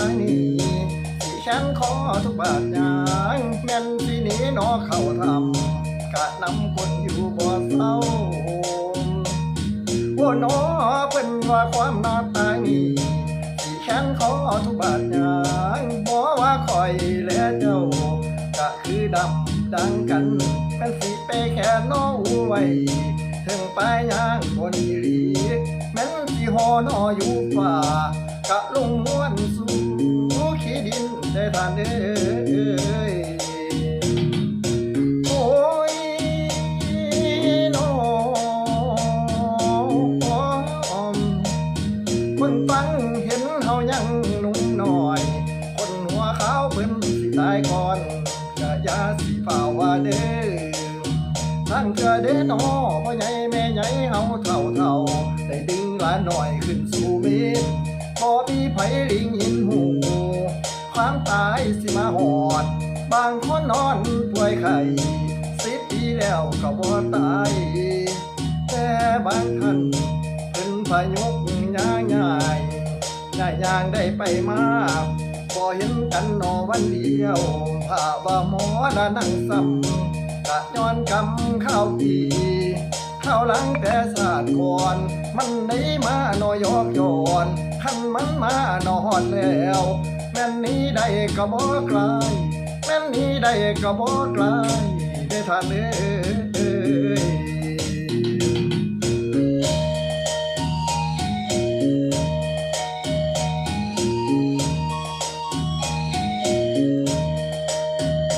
ายนี้สิแขนคอทุกบาทยางแม่นสิหนีนอเข้าทำกะนำคนอยู่บ่เศร้าโอ้หนอเป็นว่าความน้าตายนี่สิแขนขอทุกบาทยางบ่ว่าคอยและเจ้าก็คือดำดังกันแม่นสิไปแค่น้อไว้ถึงไปย่างคนอีหลี ม่นสิหอนออยู่ฝ่ากะลงม้วนสู่ขี้ดินได้ทานเอ้ยโอ้ยน้องคนฟังเห็นเฮายังหนุ่มน้อย คนหัวขาวเพิ่นสิตายก่อนก็อย่าสิฝ่าว่าเด้อ ท่านเกิดเดนอพ่อใหญ่แม่ใหญ่เฮาเท่าเท่าได้ดึงหลานหน่อยขึ้นสู่เมนบ่มีไผลิงห็นหูความตายสิมาหอด บางคนนอนป่วยไข้สิบปีแล้วก็บ่ตาย แต่บางท่านเพิ่นพายุกย่างง่ายง่ายย่างได้ไปมาบ่เห็นกันนอวันเดียวภาว่าหมอละนั่งซ้ำ กะย้อนกำข้าวปีข้าวหลังแต่ศาสตร์ก่อน มันได้มาหนอยอกย้อนขันมันมาหนอฮอดแล้ว แม่นนี้ได้ก็บ่ไกลแม่นนี้ได้ก็บ่ไกลได้ทานเอ้ย